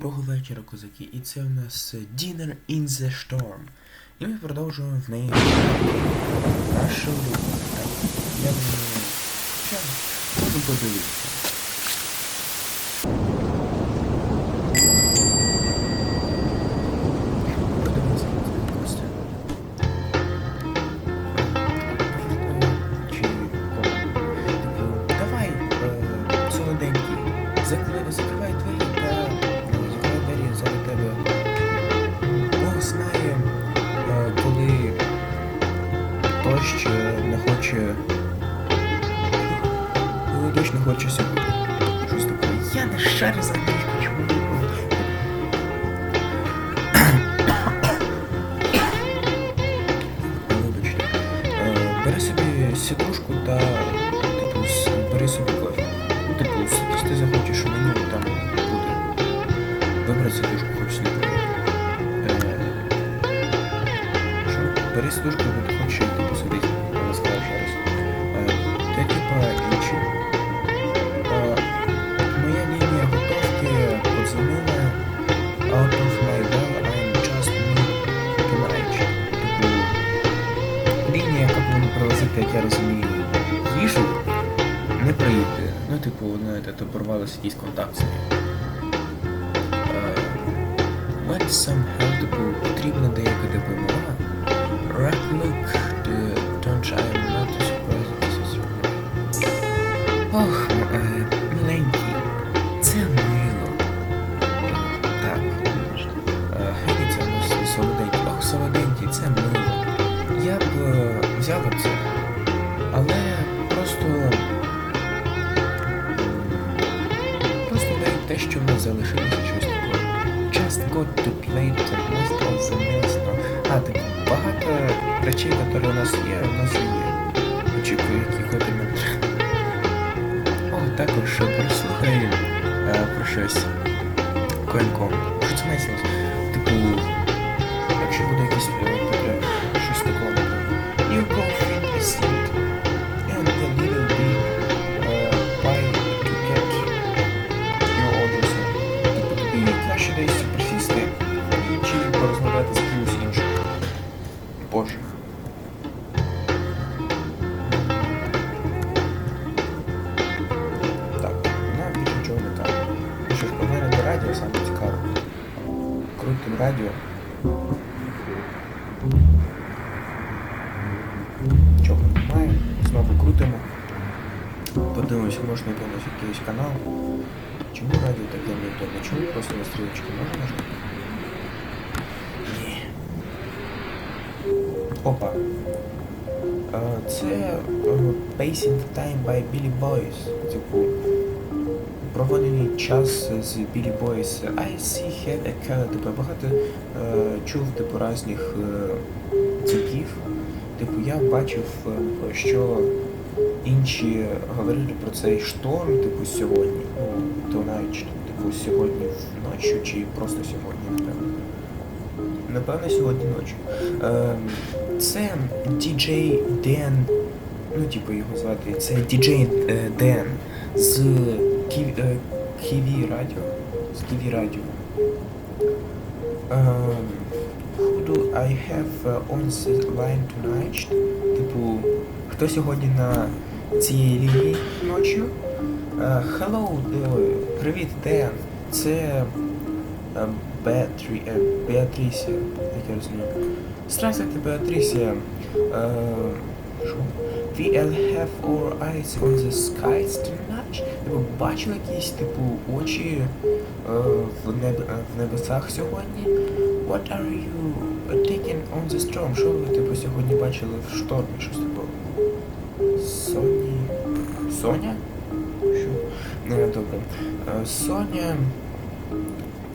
Доброго вечора, козаки. І це у нас е, Dinner in the Storm. І ми продовжуємо в неї нашу гру. Я можна подивитися. Дощ е, не хоче. Дощ не хоче сьогодні. Щось таке. Я не шарю за не буду. Вибачте. Е, Бери собі сідушку та типу, бери собі кофе. Типу, ти захочеш Ну, типу, знаєте, то порвалися якісь контакти. нею. Е, Let some help, типу, потрібна деяка допомога. Right look, don't I'm not surprised this is Ох, багато которые у нас є, у нас є. Очікую, які ходимо. О, також прослухай е, про щось. Коінком. Знову крутимо. Подивимося, можна якийсь якийсь канал. Чому радіо таке не вдома? Чому просто на стрілочки можна? Ні. Опа. Це е, Pacing Time by Billy Boys. Типу, проводений час з Billy Boys. I see had a car. Типу, багато е, чув типу різних е, ципів. Типу, я бачив, е, що інші говорили про цей шторм, типу, сьогодні. Ну, tonight, типу, сьогодні вночі чи просто сьогодні, напевно. Напевно, сьогодні ночі. Ем, це DJ Ден, ну, типу його звати, це DJ е, Ден з е, Ківі Радіо. З Ківі Радіо. I have uh, on the line tonight? Типу, хто сьогодні на цій лінії ночі? Е, hello, е, привіт, Ден. Це е, Беатрісія, як я розумію. Здравствуйте, Беатрісія. Е. We all have our eyes on the skies tonight. Ви бачили якісь, типу, очі е, в, неб, в небесах сьогодні? What are you taking on the? Що ви, типу, сьогодні бачили в штормі? Щось такого? Соні... Соня? Що? Не, добре. Е, Соня...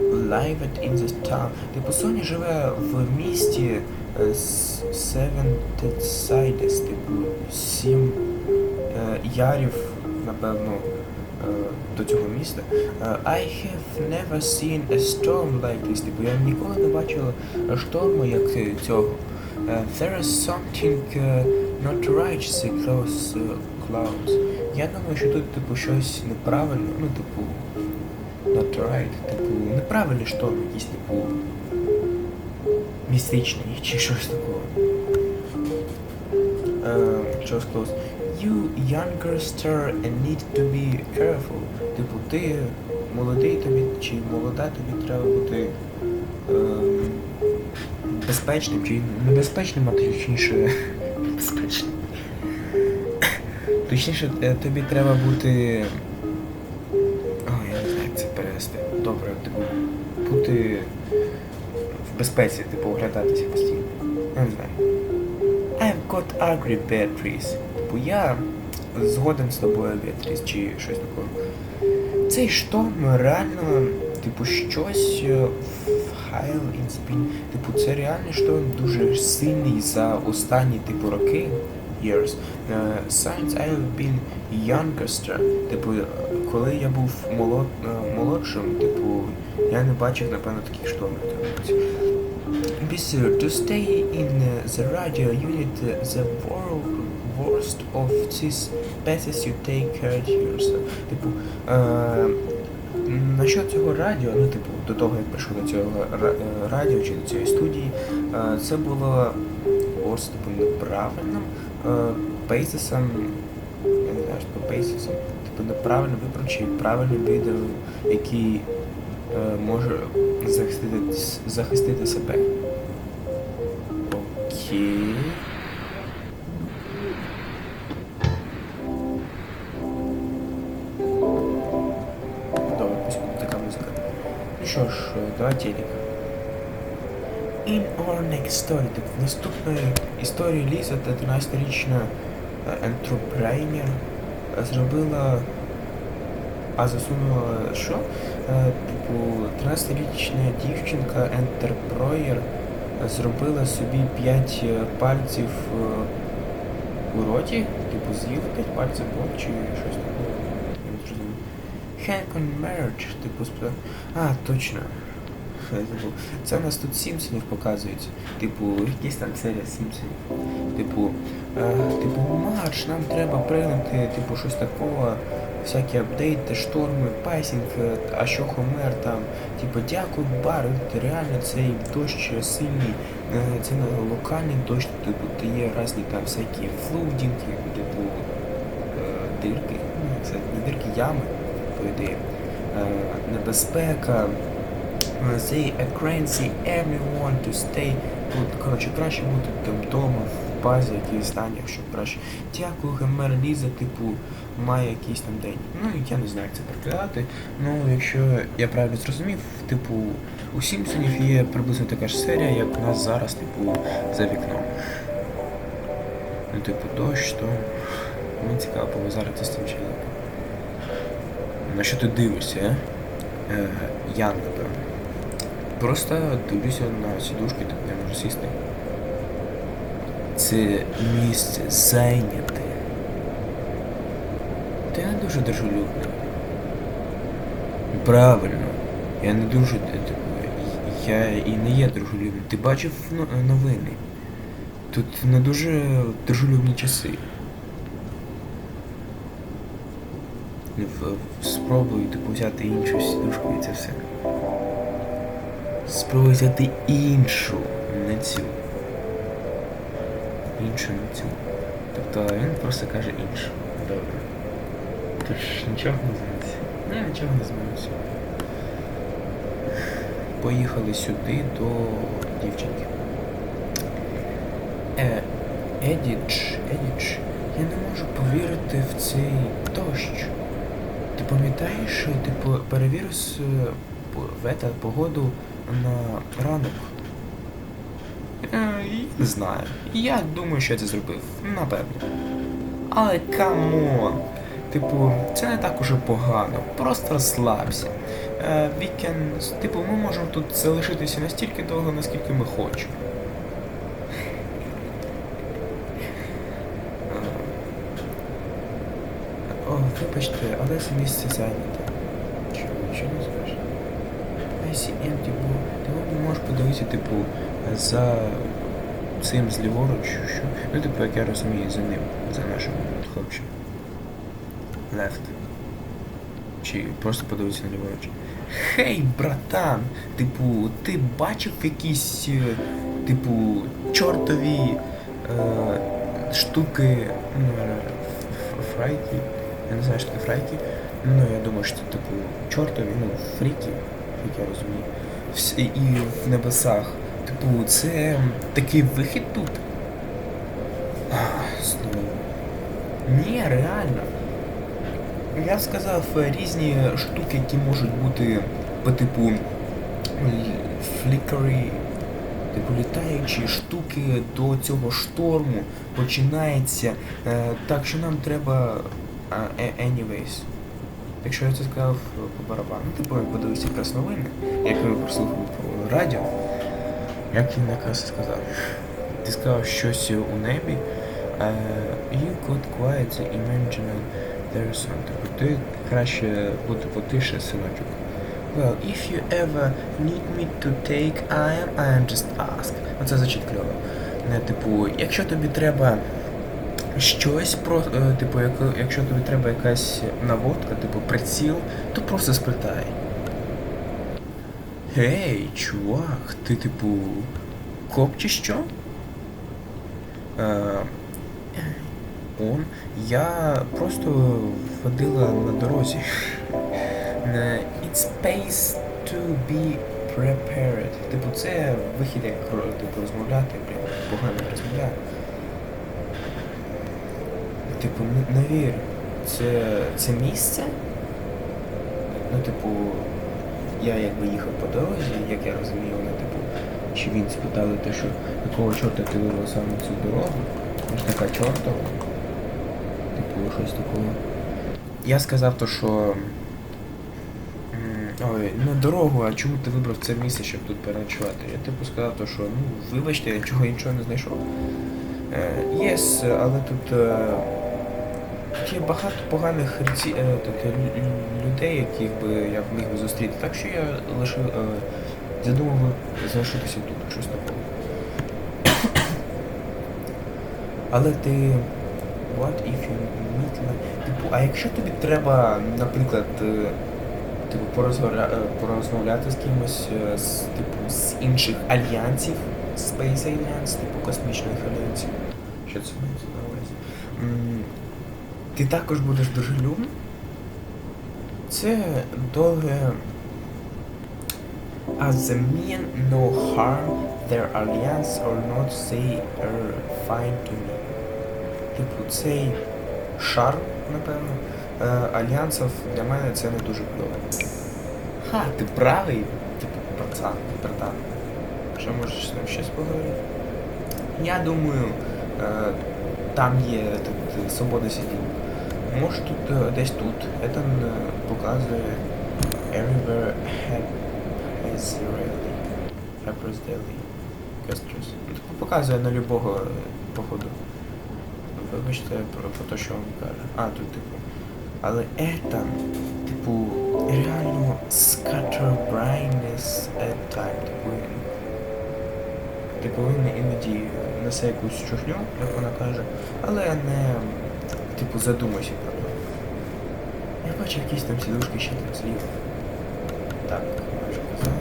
Live in the town. Типу Соня живе в місті е, Seventh Sides, типу сім е, ярів, напевно, до цього міста. Е, I have never seen a storm like this. Типу я ніколи не бачила шторму, як цього. Е, There is something е, not right with those е, clouds. Я думаю, що тут типу щось неправильно, ну, типу, not right. Типу, неправильний шторм, якийсь типу. Містичний чи щось такого. Uh, close. You younger star and need to be careful. Типу, ти молодий тобі чи молода тобі треба бути ем, безпечним чи небезпечним, а точніше. Безпечним. Точніше, е, тобі треба бути. О, я не знаю, як це перевести. Добре, типу, бути в безпеці, типу, оглядатися постійно. Я не знаю. I've got angry Beatrice. Типу я згоден з тобою, Beatrice, чи щось таке. Цей шторм реально, типу, щось е, в Хайл Інспін. Типу, це реальний шторм дуже сильний за останні типу роки. Years. Uh, since I've been youngster, типу, коли я був молод, е, молодшим, типу, я не бачив, напевно, таких штормів. Be sure to stay in uh, the radio unit. uh, The wor- worst of these passes you take yourself. Типу, е, насчет цього радіо, ну, типу, до того, як прийшов до цього е, радіо чи до цієї студії, е, це було worst, типу, неправильним е, бейсисом, я не знаю, що бейсисом, типу, неправильним вибором чи правильним відео, який е, може захистити, захистити себе. Окей. Що ж, е, давай телек. In our next story, так в наступної історії Ліза та 13-річна ентрепрейнер зробила. А засунула що? Е, Типу, 13-річна дівчинка ентерпроєр зробила собі 5 пальців е, у роті, типу з'їла 5 пальців чи щось таке. Я не зрозумів. Hack on marriage, типу спа. А, точно. Це у нас тут Сімпсонів показують. Типу, якісь там серія Сімпсонів. Типу, е, типу, Марш, нам треба прийняти, типу, щось такого, всякі апдейти, шторми, пасінг, е, а що Хомер там. Типу, дякую, бар, реально цей дощ сильний, е, це не локальний дощ, типу, де є різні там всякі флудінги, типу, е, дирки, ну, це не дирки, ями, е, небезпека. Say a crazy everyone to stay. Тут, коротше, краще бути там вдома, в базі якийсь стані, якщо краще. Дякую, Гемер Ліза, типу, має якийсь там день. Ну, я не знаю, як це перекладати. Ну, якщо я правильно зрозумів, типу, у Сімпсонів є приблизно така ж серія, як у нас зараз, типу, за вікном. Ну, типу, дощ, то мені цікаво повазарити з цим чоловіком. На що ти дивишся, а? Е, Ян, напевно. Просто дивлюся на сідушки, так не можу сісти. Це місце зайняте. Ти не дуже дружелюбний. Правильно. Я не дуже я і не є дружелюбним. Ти бачив новини? Тут не дуже дружелюбні часи. В- типу, взяти іншу сідушку і це все. Спробуй взяти іншу, не цю. Іншу, не цю. Тобто він просто каже іншу. Добре. Тож нічого не зміниться. Ні, нічого не зміниться. Поїхали сюди до дівчинки. Е, Едідж, Едідж, я не можу повірити в цей дощ. Ти пам'ятаєш, ти по- перевірив в ета погоду на ранок? Е, Не знаю. Я думаю, що я це зробив. Напевно. Але камон. Типу, це не так уже погано. Просто розслабся. Е. Типу, ми можемо тут залишитися настільки довго, наскільки ми хочемо. Е, О, вибачте, але це місце зайняте. Що, нічого не скажеш? I see empty. Ти можеш подивитися, типу, за цим зліворуч, що? Ну, типу, як я розумію, за ним, за нашим хлопчим. Left. Чи просто подивитися на ліворуч. Хей, братан! Типу, ти бачив якісь, е, типу, чортові е, штуки, ну, е, фрайки. Я не знаю, що таке фрайки. Ну, я думаю, що це типу чортові, ну, фріки, як я розумію. Вс- І в небесах. Типу, це такий вихід тут. Ах, Знову. Ні, реально. Я сказав е, різні штуки, які можуть бути по типу флікері, типу літаючі штуки до цього шторму починається. Е, так що нам треба. А, е, anyways. Якщо я це сказав е, по барабану, ну, типу я подивився якраз новини, як я прослухав по радіо, як він якраз сказав. Ти сказав щось у небі. you could quietly imagine there is something. Тобто Ти краще бути потише, синочок. Well, if you ever need me to take I am, I am just ask. Оце звучить кльово. Не, типу, якщо тобі треба щось про, е, типу, як, якщо тобі треба якась наводка, типу приціл, то просто спитай. Гей, чувак, ти типу коп чи що? Е, он. Я просто ходила на дорозі. It's space to be prepared. Типу, це вихід як типу, розмовляти, блін, погано розмовляю. Типу, не, не вірю. Це, це місце? Ну, типу, я якби їхав по дорозі, як я розумію, вони, типу, чи він спитали те, що якого чорта ти вирвав саме цю дорогу? Ось така чортова. Типу, щось такого. Я сказав то, що. Ой, не дорогу, а чому ти вибрав це місце, щоб тут переночувати? Я типу сказав то, що ну, вибачте, я чого іншого не знайшов. Єс, але тут. е, є багато поганих е, е, лю- лю- людей, яких би я міг би зустріти. Так що я лише е, задумав залишитися тут, щось такого. Але ти. What if you meet like... Типу, а якщо тобі треба, наприклад, типу, порозгоря... е, порозмовляти з кимось з, типу, з інших альянсів, Space Alliance, типу космічних альянсів. Що це мається на увазі? Ти також будеш дружелюбним? Це довге. As the mean no harm, their alliance or not say are fine to me. Типу, цей шарм, напевно, е, альянсів для мене це не дуже кльово. Ха, ти правий, типу, пацан, братан. Що можеш з ним щось поговорити? Я думаю, е, там є тут свобода слідів. Може тут е, десь тут. Етан е, показує Everywhere has Israeli. Happers Daily. Ну, типу, Показує на любого е, походу. Вибачте про, про те, що він каже. А, тут типу. Але Етан, типу, реально scatterbrainess at time. Типу, Типу він іноді несе якусь чухню, як вона каже, але не типу задумайся про нього. Я бачу якісь там сідушки ще там зліва. Так, я казав.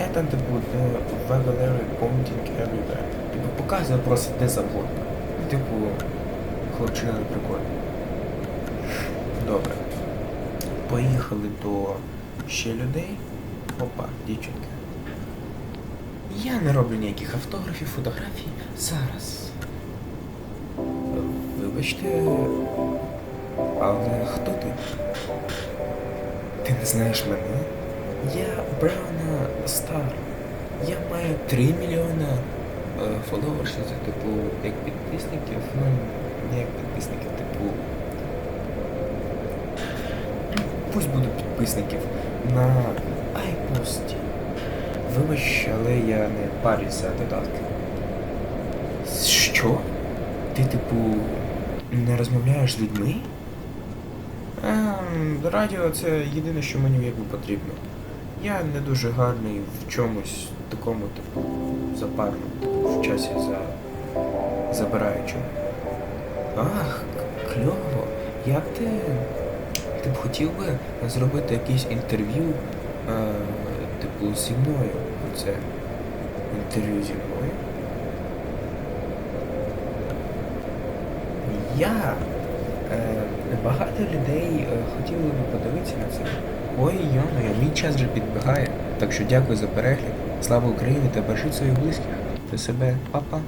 Это типу the vocabulary pointing everywhere. Типу показує просто де завгодно. Ну, Типу, хлопчина прикольно. Добре. Поїхали до ще людей. Опа, дівчинка. Я не роблю ніяких автографів, фотографій зараз. Вибачте, але хто ти? Ти не знаєш мене? Я Брауна Стар. Я маю 3 мільйона е, фоловерсів, це типу як підписників, ну не як підписників, типу. Пусть будуть підписників на айпості. Вибач, але я не парюсь за додатки. Що? Ти, типу, не розмовляєш з людьми? Ем, радіо це єдине, що мені якби потрібно. Я не дуже гарний в чомусь такому, типу, запарному, в часі за забираючому. Ах, кльово. Як ти. Ти б хотів би зробити якесь інтерв'ю е, типу, зі мною. Оце інтерв'ю зі мною. Я. Е, багато людей е, хотіли би подивитися на це. Ой, йоно, мій час вже підбігає. Так що дякую за перегляд. Слава Україні та бережіть своїх близьких. До себе, папа.